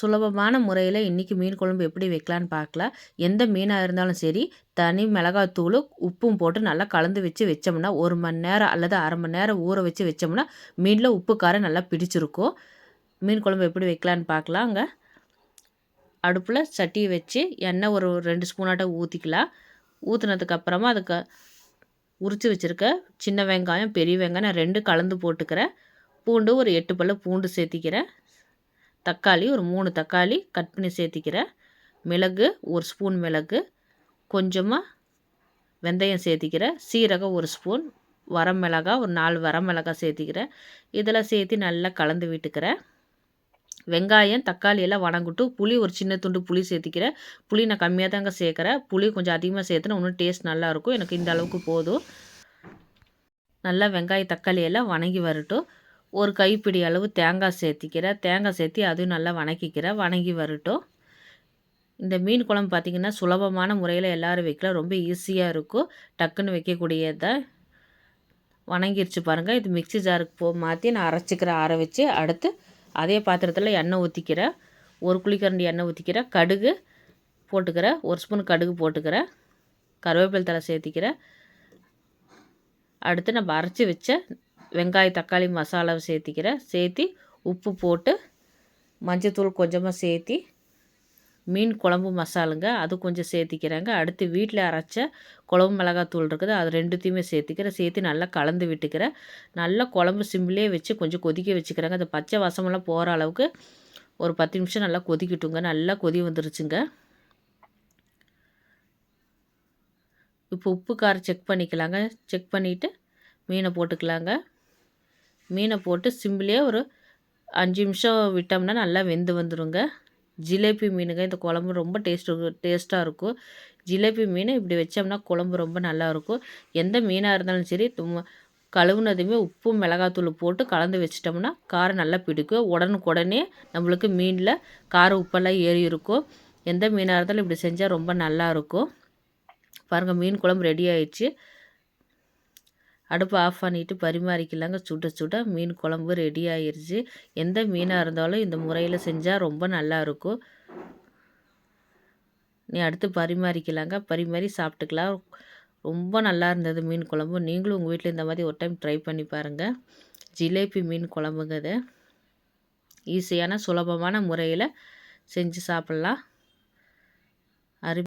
சுலபமான முறையில் இன்றைக்கி மீன் குழம்பு எப்படி வைக்கலான்னு பார்க்கலாம் எந்த மீனாக இருந்தாலும் சரி தனி மிளகாத்தூள் உப்பும் போட்டு நல்லா கலந்து வச்சு வச்சோம்னா ஒரு மணி நேரம் அல்லது அரை மணி நேரம் ஊற வச்சு வச்சோம்னா மீனில் உப்பு காரம் நல்லா பிடிச்சிருக்கும். மீன் குழம்பு எப்படி வைக்கலான்னு பார்க்கலாம். அங்கே அடுப்பில் சட்டியை வச்சு எண்ணெய் ஒரு ரெண்டு ஸ்பூனாட்ட ஊற்றிக்கலாம் ஊற்றுனதுக்கப்புறமா அதுக்கு உரித்து வச்சுருக்க சின்ன வெங்காயம் பெரிய வெங்காயம் நான் ரெண்டு கலந்து போட்டுக்கிறேன். பூண்டு ஒரு எட்டு பல்ல பூண்டு சேர்த்திக்கிறேன். தக்காளி ஒரு மூணு தக்காளி கட் பண்ணி சேர்த்திக்கிறேன் மிளகு ஒரு ஸ்பூன் மிளகு கொஞ்சமாக வெந்தயம் சேர்த்திக்கிறேன் சீரகம் ஒரு ஸ்பூன் வரமிளகா ஒரு நாலு வரமிளகா சேர்த்திக்கிறேன் இதெல்லாம் சேர்த்து நல்லா கலந்து விட்டுக்கிறேன் வெங்காயம் தக்காளி எல்லாம் வணங்கிட்டு புளி ஒரு சின்ன துண்டு புளி சேர்த்திக்கிறேன் புளி நான் கம்மியாக தாங்க சேர்க்குறேன் புளி கொஞ்சம் அதிகமாக சேர்த்துனா இன்னும் டேஸ்ட் நல்லாயிருக்கும் எனக்கு இந்த அளவுக்கு போதும். நல்லா வெங்காயம் தக்காளி எல்லாம் வணங்கி வரட்டும். ஒரு கைப்பிடி அளவு தேங்காய் சேர்த்திக்கிறேன் தேங்காய் சேர்த்தி அதையும் நல்லா வணக்கிக்கிறேன் வணங்கி வரட்டும். இந்த மீன் குழம்பு பார்த்திங்கன்னா சுலபமான முறையில் எல்லோரும் வைக்கலாம். ரொம்ப ஈஸியாக இருக்கும். டக்குன்னு வைக்கக்கூடியதை வணங்கிருச்சு பாருங்கள் இது மிக்சி ஜாருக்கு போ மாற்றி நான் அரைச்சிக்கிறேன் ஆற வச்சு அடுத்து அதே பாத்திரத்தில் எண்ணெய் ஊற்றிக்கிறேன் ஒரு குழிக்கரண்டி எண்ணெய் ஊற்றிக்கிறேன் கடுகு போட்டுக்கிறேன் ஒரு ஸ்பூன் கடுகு போட்டுக்கிறேன் கருவேப்பிலை தலை சேர்த்திக்கிறேன் அடுத்து நம்ம அரைச்சி வச்ச வெங்காய தக்காளி மசாலாவை சேர்த்திக்கிறேன் சேர்த்தி உப்பு போட்டு மஞ்சத்தூள் கொஞ்சமாக சேர்த்தி மீன் குழம்பு மசாலுங்க அது கொஞ்சம் சேர்த்திக்கிறேங்க. அடுத்து வீட்டில் அரைச்ச குழம்பு மிளகாத்தூள் இருக்குது அது ரெண்டுத்தையுமே சேர்த்திக்கிறேன். சேர்த்து நல்லா கலந்து விட்டுக்கிறேன் நல்லா குழம்பு சிம்லேயே வச்சு கொஞ்சம் கொதிக்க வச்சுக்கிறேங்க. அந்த பச்சை வசமெல்லாம் போகிற அளவுக்கு ஒரு பத்து நிமிஷம் நல்லா கொதிக்கட்டுங்க. நல்லா கொதி வந்துருச்சுங்க. இப்போ உப்பு காரம் செக் பண்ணிக்கலாங்க. செக் பண்ணிவிட்டு மீனை போட்டுக்கலாங்க. மீனை போட்டு சிம்பிளே ஒரு அஞ்சு நிமிஷம் விட்டோம்னா நல்லா வெந்து வந்துடுங்க ஜிலேபி மீனுங்க. இந்த குழம்பு ரொம்ப டேஸ்ட்டு டேஸ்ட்டாக இருக்கும். ஜிலேபி மீன் இப்படி வச்சோம்னா குழம்பு ரொம்ப நல்லாயிருக்கும் எந்த மீனாக இருந்தாலும் சரி கழுவுனதுமே உப்பு மிளகாத்தூள் போட்டு கலந்து வச்சிட்டோம்னா காரம் நல்லா பிடிக்கும். உடனுக்குடனே நம்மளுக்கு மீனில் காரம் உப்பெல்லாம் ஏறி இருக்கும். எந்த மீனாக இருந்தாலும் இப்படி செஞ்சால் ரொம்ப நல்லாயிருக்கும் பாருங்கள் மீன் குழம்பு ரெடி ஆயிடுச்சு. அடுப்பை ஆஃப் பண்ணிவிட்டு பரிமாறிக்கலாங்க. சுட சுட மீன் குழம்பு ரெடி ஆயிடுச்சு எந்த மீனாக இருந்தாலும் இந்த முறையில் செஞ்சால் ரொம்ப நல்லாயிருக்கும் நீ அடுத்து பரிமாறிக்கலாங்க. பரிமாறி சாப்பிட்டுக்கலாம். ரொம்ப நல்லா இருந்தது மீன் குழம்பு. நீங்களும் உங்கள் வீட்டில் இந்த மாதிரி ஒரு டைம் ட்ரை பண்ணி பாருங்கள் ஜிலேபி மீன் குழம்புங்க இது ஈஸியான சுலபமான முறையில் செஞ்சு சாப்பிட்லாம். அரு